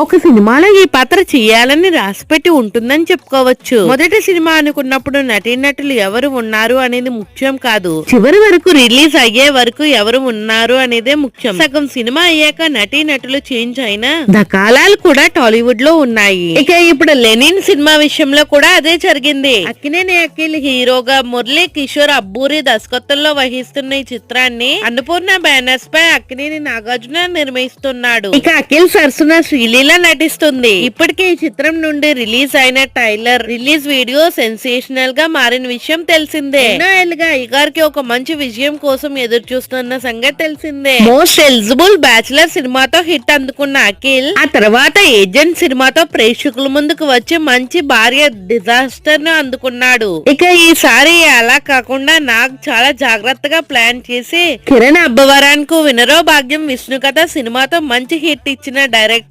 ఒక సినిమాలో ఈ పాత్ర చేయాలని రాసిపెట్టి ఉంటుందని చెప్పుకోవచ్చు. మొదటి సినిమా అనుకున్నప్పుడు నటీనటులు ఎవరు ఉన్నారు అనేది ముఖ్యం కాదు. చివరి వరకు రిలీజ్ అయ్యే వరకు ఎవరు ఉన్నారు అనేదే ముఖ్యం. సగం సినిమా అయ్యాక నటీనటులు చేంజ్ అయినా దకాలాలు కూడా టాలీవుడ్లో ఉన్నాయి. ఇక ఇప్పుడు లెనిన్ సినిమా విషయంలో కూడా అదే జరిగింది. అక్కినేని అఖిల్ హీరోగా మురళీ కిషోర్ అబ్బూరి దర్శకత్వంలో వహిస్తున్న ఈ చిత్రాన్ని అన్నపూర్ణ బ్యానర్స్ పై అక్కినేని నాగార్జున నిర్మిస్తున్నాడు. ఇక అఖిల్ సరసన శ్రీలీల నటిస్తుంది. ఇప్పటికే ఈ చిత్రం నుండి రిలీజ్ అయిన టైలర్ రిలీజ్ వీడియో సెన్సేషనల్గా మారిన విషయం తెలిసిందే. ఎన్నోగా ఏళ్ళుగా ఇగారికి ఒక మంచి విజయం కోసం ఎదురు చూస్తున్న సంగతి తెలిసిందే. మోస్ట్ ఎలిజిబుల్ బ్యాచిలర్ సినిమాతో హిట్ అందుకున్న అఖిల్ ఆ తర్వాత ఏజెంట్ సినిమాతో ప్రేక్షకుల ముందుకు వచ్చి మంచి భార్య డిజాస్టర్ను అందుకున్నాడు. ఇక ఈసారి అలా కాకుండా నాకు చాలా జాగ్రత్తగా ప్లాన్ చేసి కిరణ్ అబ్బవరానికి వినరో భాగ్యం విష్ణు కథ సినిమాతో మంచి హిట్ ఇచ్చిన డైరెక్టర్